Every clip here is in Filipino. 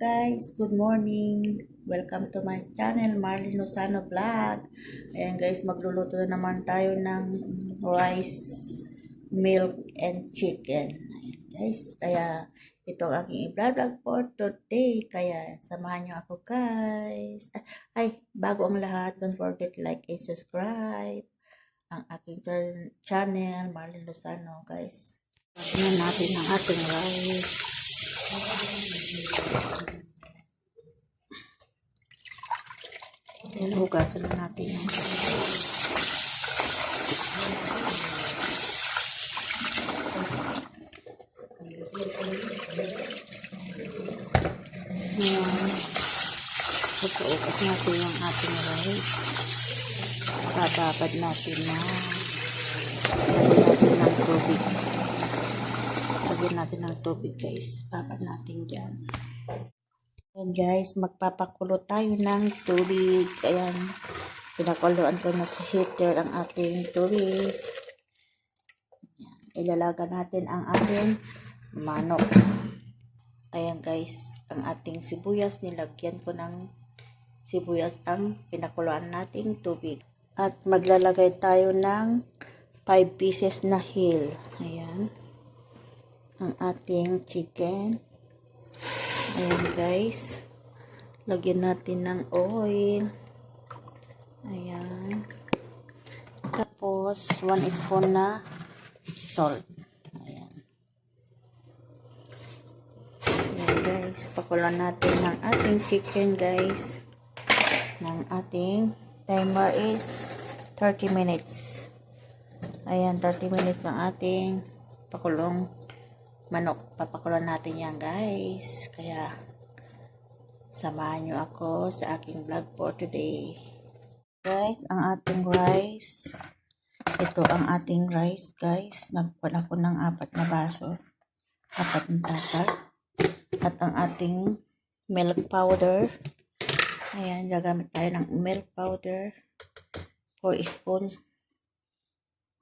guys, good morning. Welcome to my channel, Marlene Lozano Vlog. Ayan guys, magluluto na naman tayo ng rice, milk, and chicken. Ayan guys, kaya ito ang aking i-vlog for today. Kaya samahan nyo ako guys. Ay, bago ang lahat, don't forget like and subscribe ang aking ch- channel, Marlene Lozano guys. Lagyan natin ang ating rice. Then, hugasan na natin yung. Pagkaukas natin yung ating rice. Bababad natin na lagyan natin ng tubig. Lagyan natin ng tubig guys. Babad natin dyan. Ayan guys, magpapakulo tayo ng tubig. Ayan, pinakuluan ko na sa heater ang ating tubig. Ayan, ilalaga natin ang ating manok. Ayan guys, ang ating sibuyas, nilagyan ko ng sibuyas ang pinakuluan nating tubig. At maglalagay tayo ng 5 pieces na hill. Ayan. Ang ating chicken. Ayan guys. Lagyan natin ng oil. Ayan. Tapos, 1 spoon na salt. Ayan. Ayan guys. Pakulan natin ng ating chicken guys. Ng ating timer is 30 minutes. Ayan, 30 minutes ang ating pakulong manok. Papakulan natin yan guys. Kaya, samahan nyo ako sa aking vlog for today. Guys, ang ating rice. Ito ang ating rice guys. Nagpala ko ng apat na baso. Apat na tatal. At ang ating milk powder. Ayan, gagamit tayo ng milk powder. 4 spoons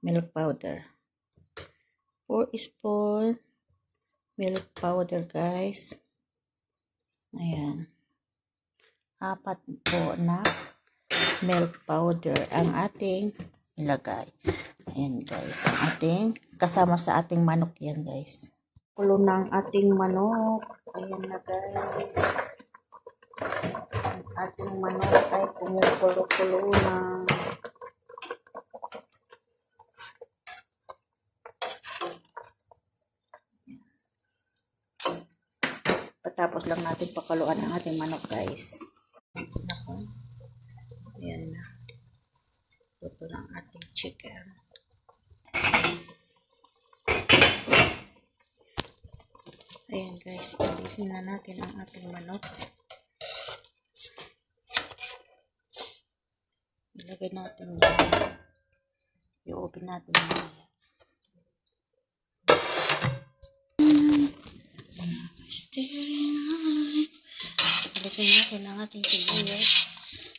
milk powder. 4 spoon milk powder guys. Ayan. Apat po na milk powder ang ating ilagay. Ayan guys. Ang ating kasama sa ating manok yan guys. Kulo ng ating manok. Ayan na guys. Ang ating manok ay kumukulo-kulo na. Patapos lang natin pakaluan ang ating manok, guys. Nako. Ayan na. Ito ng ating chicken. Ayan, guys. Palisin na natin ang ating manok. Ilagay natin yan. I-open natin yan. Stay. Alisin natin ang ating sibuyas.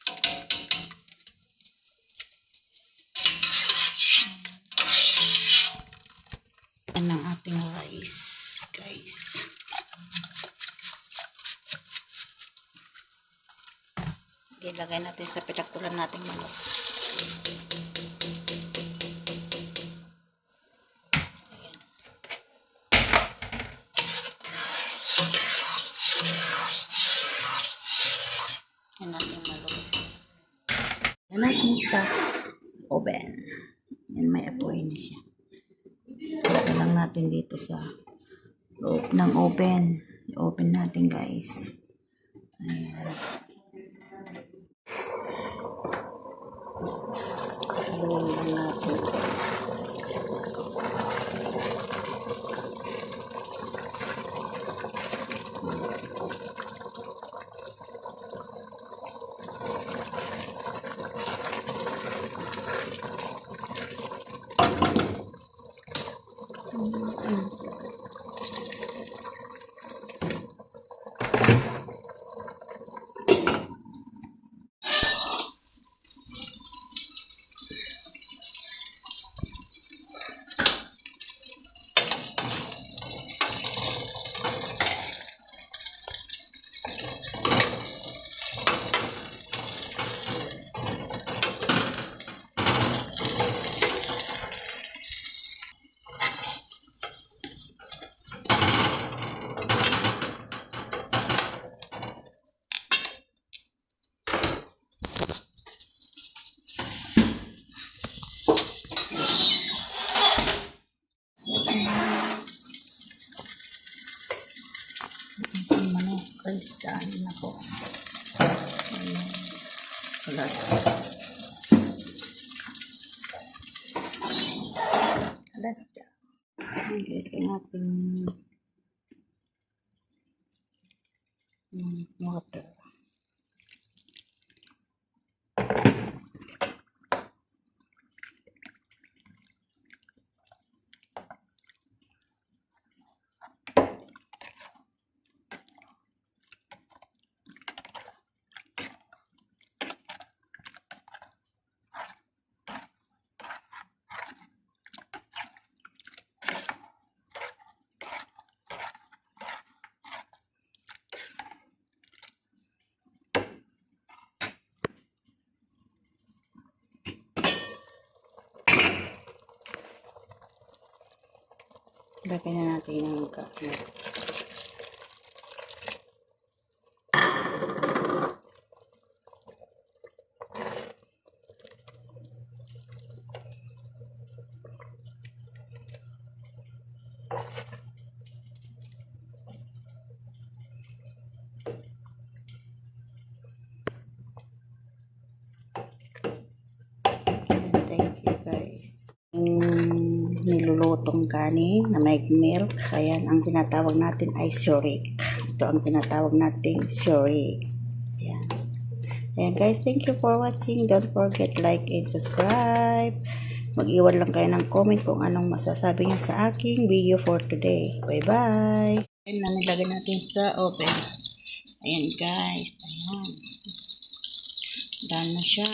Ang ating rice, guys. Ilagay natin sa pinakulan nating manok. Yan natin sa oven. Yan may apoy na siya. Ito lang natin dito sa loob ng oven. I-open natin guys. Ayan. mm -hmm. オイスターの方、えー、育てカラスターいいですねうん。よかった Lagyan na natin ang kain. Ayan, Thank you guys. Yung nilulutong kanin na may milk. Ayan, ang tinatawag natin ay shurik. Ito ang tinatawag natin shurik. Ayan. Ayan guys, thank you for watching. Don't forget like and subscribe. Mag-iwan lang kayo ng comment kung anong masasabi niyo sa aking video for today. Bye-bye! Ayan na nilagay natin sa oven. Ayan guys. Ayan. Done na siya.